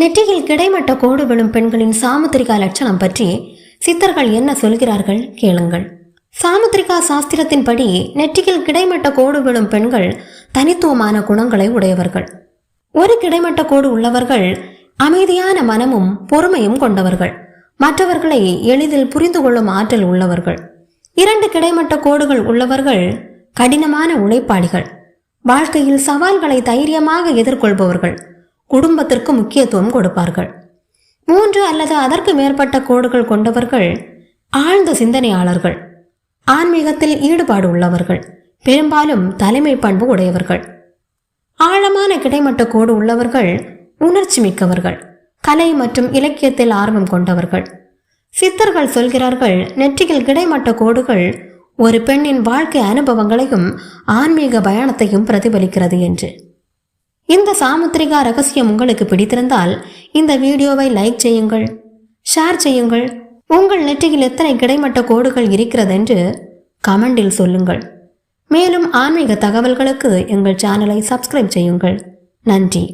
நெற்றியில் கிடைமட்ட கோடு விழும் பெண்களின் சாமுத்திரிகா லட்சணம் பற்றி சித்தர்கள் என்ன சொல்கிறார்கள் கேளுங்கள். சாமுத்திரிகா சாஸ்திரத்தின்படி நெற்றியில் கிடைமட்ட கோடு விழும் பெண்கள் தனித்துவமான குணங்களை உடையவர்கள். ஒரு கிடைமட்ட கோடு உள்ளவர்கள் அமைதியான மனமும் பொறுமையும் கொண்டவர்கள். மற்றவர்களை எளிதில் புரிந்து கொள்ளும் ஆற்றல் உள்ளவர்கள். இரண்டு கிடைமட்ட கோடுகள் உள்ளவர்கள் கடினமான உழைப்பாளிகள். வாழ்க்கையில் சவால்களை தைரியமாக எதிர்கொள்பவர்கள். குடும்பத்திற்கு முக்கியத்துவம் கொடுப்பார்கள். மூன்று அல்லது அதற்கு மேற்பட்ட கோடுகள் கொண்டவர்கள் ஆழ்ந்த சிந்தனையாளர்கள் ஆன்மீகத்தில் ஈடுபாடு உள்ளவர்கள் பெரும்பாலும் தலைமை பண்பு உடையவர்கள். ஆழமான கிடைமட்ட கோடு உள்ளவர்கள் உணர்ச்சி மிக்கவர்கள் கலை மற்றும் இலக்கியத்தில் ஆர்வம் கொண்டவர்கள். சித்தர்கள் சொல்கிறார்கள் நெற்றியில் கிடைமட்ட கோடுகள் ஒரு பெண்ணின் வாழ்க்கை அனுபவங்களையும் ஆன்மீக பயணத்தையும் பிரதிபலிக்கிறது என்று. இந்த சாமுத்திரிகா ரகசியம் உங்களுக்கு பிடித்திருந்தால் இந்த வீடியோவை லைக் செய்யுங்கள் ஷேர் செய்யுங்கள். உங்கள் நெற்றியில் எத்தனை கிடைமட்ட கோடுகள் இருக்கிறது என்று கமெண்டில் சொல்லுங்கள். மேலும் ஆன்மீக தகவல்களுக்கு எங்கள் சேனலை சப்ஸ்கிரைப் செய்யுங்கள். நன்றி.